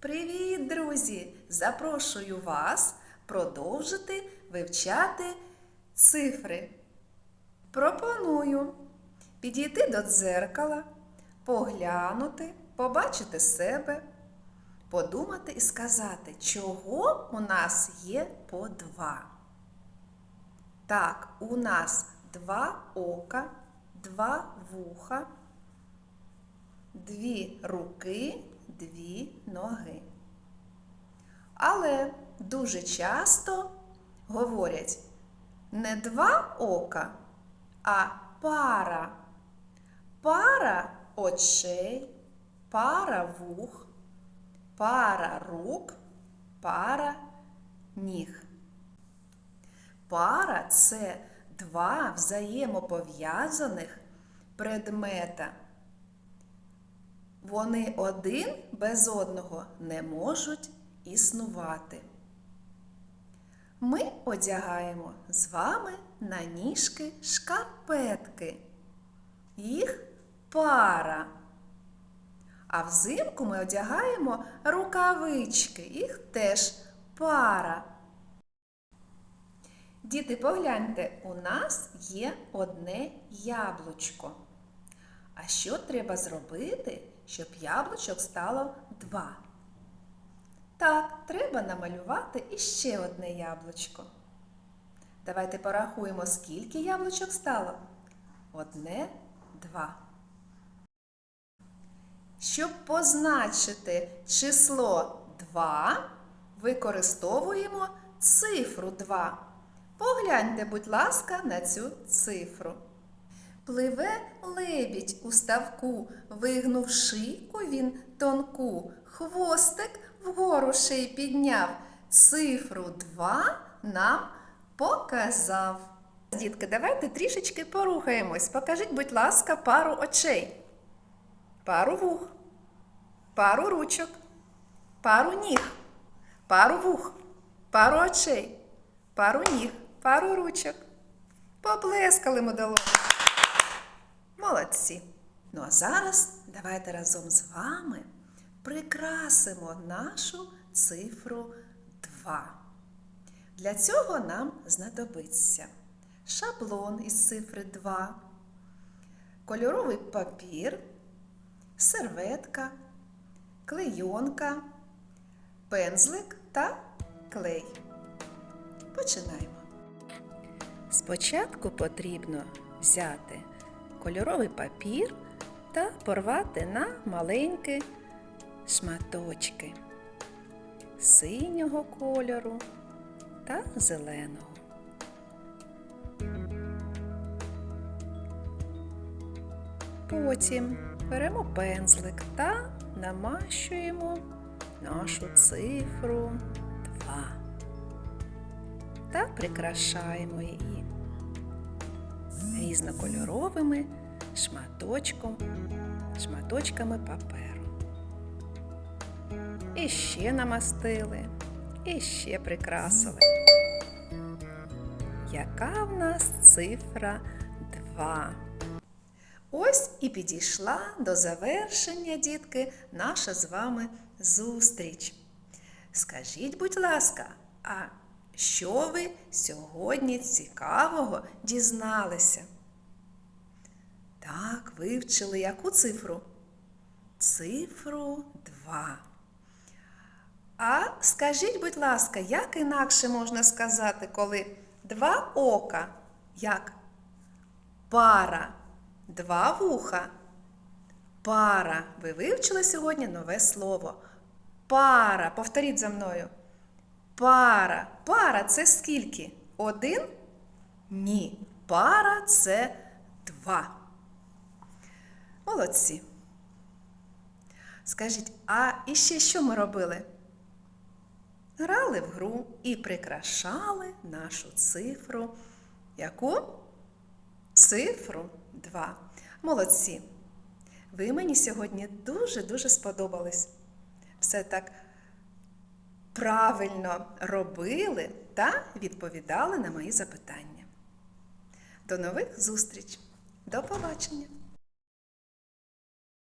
Привіт, друзі! Запрошую вас продовжити вивчати цифри. Пропоную підійти до дзеркала, поглянути, побачити себе, подумати і сказати, чого у нас є по два. Так, у нас два ока, два вуха, дві руки, дві ноги. Але дуже часто говорять не два ока, а пара. Пара очей, пара вух, пара рук, пара ніг. Пара це два взаємопов'язаних предмета. Вони один без одного не можуть існувати. Ми одягаємо з вами на ніжки шкарпетки. Їх пара. А взимку ми одягаємо рукавички. Їх теж пара. Діти, погляньте, у нас є одне яблучко. А що треба зробити, щоб яблучок стало два? Так, треба намалювати іще одне яблучко. Давайте порахуємо, скільки яблучок стало. Одне, два. Щоб позначити число 2, використовуємо цифру 2. Погляньте, будь ласка, на цю цифру. Пливе лебідь у ставку, вигнув шийку він тонку, хвостик вгору ший підняв, цифру 2 нам показав. Дітки, давайте трішечки порухаємось. Покажіть, будь ласка, пару очей, пару вух, пару ручок, пару ніг, пару вух, пару очей, пару ніг, пару ручок. Поплескали ми долоні. Молодці. Ну а зараз давайте разом з вами прикрасимо нашу цифру 2. Для цього нам знадобиться шаблон із цифри 2, кольоровий папір, серветка, клейонка, пензлик та клей. Починаємо. Спочатку потрібно взяти кольоровий папір та порвати на маленькі шматочки синього кольору та зеленого. Потім беремо пензлик та намащуємо нашу цифру 2 та прикрашаємо її різнокольоровими шматочком, шматочками паперу. І ще намастили, і ще прикрасили. Яка в нас цифра 2? Ось і підійшла до завершення, дітки, наша з вами зустріч. Скажіть, будь ласка, а що ви сьогодні цікавого дізналися? Так, вивчили яку цифру? Цифру 2. А скажіть, будь ласка, як інакше можна сказати, коли два ока, як пара, два вуха, пара. Ви вивчили сьогодні нове слово. Пара. Повторіть за мною. Пара. Пара це скільки? Один? Ні. Пара це два. Молодці. Скажіть, а іще що ми робили? Грали в гру і прикрашали нашу цифру. Яку? Цифру 2. Молодці. Ви мені сьогодні дуже-дуже сподобались. Все так правильно робили та відповідали на мої запитання. До нових зустріч! До побачення!